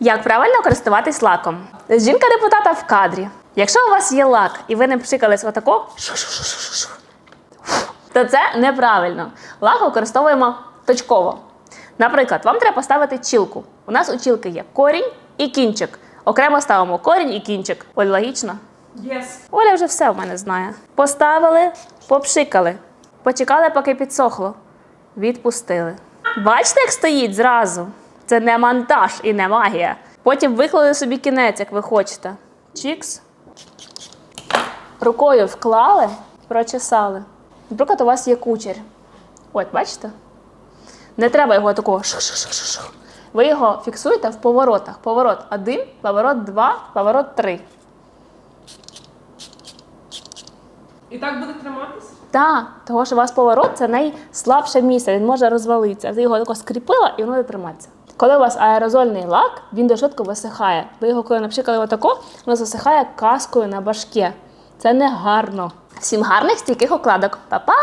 Як правильно користуватись лаком? Жінка депутата в кадрі. Якщо у вас є лак і ви не пшикались отако, то це неправильно. Лак використовуємо точково. Наприклад, вам треба поставити чілку. У нас у чілки є корінь і кінчик. Окремо ставимо корінь і кінчик. Оль, логічно? Yes. Оля вже все в мене знає. Поставили, попшикали, почекали, поки підсохло. Відпустили. Бачите, як стоїть зразу? Це не монтаж і не магія. Потім виклали собі кінець, як ви хочете. Чікс. Рукою вклали, прочесали. Наприклад, у вас є кучер. От, бачите? Не треба його такого. Ви його фіксуєте в поворотах. Поворот один, поворот два, поворот три. І так буде триматись? Так, того що у вас поворот це найслабше місце, він може розвалитися. Ви його тако скріпила і воно буде триматися. Коли у вас аерозольний лак, він дуже швидко висихає. Ви його, коли напшикали отако, воно засихає каскою на башке. Це не гарно. Всім гарних стійких укладок. Па-па!